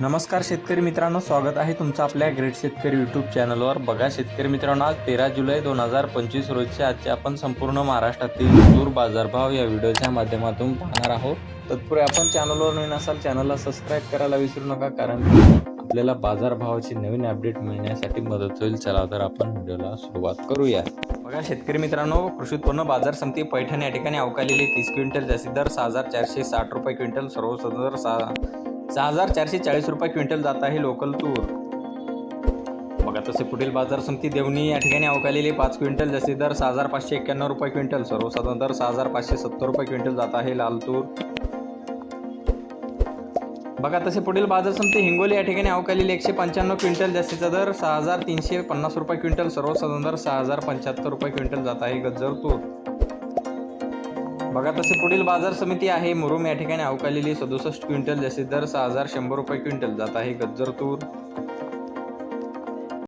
नमस्कार शेतकरी मित्रांनो स्वागत आहे तुमचं आपल्या ग्रेट शेतकरी यूट्यूब चॅनलवर बघा शेतकरी मित्रांनो आज तेरा जुलै दोन हजार पंचवीस रोजच्या आजचे आपण संपूर्ण महाराष्ट्रातील दूर बाजारभाव या व्हिडिओच्या माध्यमातून पाहणार आहोत. तत्पूर्वी आपण चॅनलवर नवीन असाल चॅनलला सबस्क्राईब करायला विसरू नका कारण आपल्याला बाजारभावाची नवीन अपडेट मिळण्यासाठी मदत होईल. चला तर आपण व्हिडिओला सुरुवात करूया. बघा शेतकरी मित्रांनो कृषी उत्पन्न बाजार समिती पैठण या ठिकाणी अवकालेली तीस क्विंटल जास्तीत दर सहा हजार चारशे साठ रुपये क्विंटल सर्वसाधारण सहा सहा हजार चारशे चाळीस रुपये क्विंटल जात आहे लोकल तूर. बघा तसे पुढील बाजार समिती देवणी या ठिकाणी अवकालेली पाच क्विंटल जास्तीत दर सहा हजार पाचशे एक्क्याण्णव रुपये क्विंटल सर्वसाधारण दर सहा हजार पाचशे सत्तर रुपये क्विंटल जात आहे लाल तूर. बघा तसे पुढील बाजार समिती हिंगोली या ठिकाणी अवकालेली एकशे पंच्याण्णव क्विंटल जास्तीचा दर सहा हजार तीनशे पन्नास रुपये क्विंटल सर्वसाधारण दर सहा हजार पंच्याहत्तर रुपये क्विंटल जात आहे गज्जर तूर. बघा तसे पुढील बाजार समिती आहे. मुरुम या ठिकाणी अवकालेली सदुसष्ट क्विंटल जसे दर सहा हजार शंभर रुपये क्विंटल जात आहे. गज्जर तूर